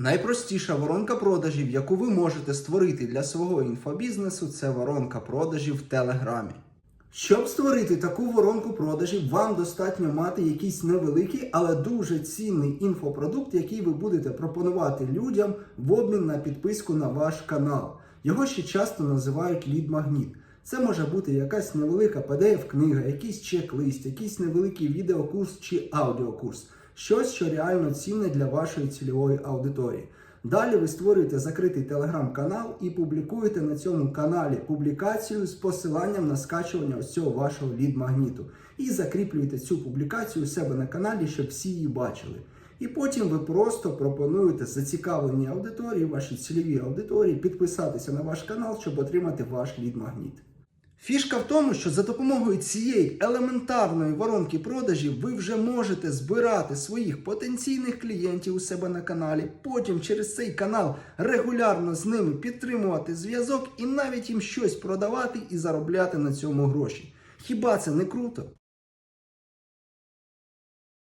Найпростіша воронка продажів, яку ви можете створити для свого інфобізнесу, це воронка продажів в Телеграмі. Щоб створити таку воронку продажів, вам достатньо мати якийсь невеликий, але дуже цінний інфопродукт, який ви будете пропонувати людям в обмін на підписку на ваш канал. Його ще часто називають лід-магніт. Це може бути якась невелика PDF-книга, якийсь чек-лист, якийсь невеликий відеокурс чи аудіокурс, щось, що реально цінне для вашої цільової аудиторії. Далі ви створюєте закритий телеграм-канал і публікуєте на цьому каналі публікацію з посиланням на скачування ось цього вашого лід-магніту. І закріплюєте цю публікацію у себе на каналі, щоб всі її бачили. І потім ви просто пропонуєте зацікавленій аудиторії, вашій цільовій аудиторії, підписатися на ваш канал, щоб отримати ваш лід-магніт. Фішка в тому, що за допомогою цієї елементарної воронки продажів ви вже можете збирати своїх потенційних клієнтів у себе на каналі, потім через цей канал регулярно з ними підтримувати зв'язок і навіть їм щось продавати і заробляти на цьому гроші. Хіба це не круто?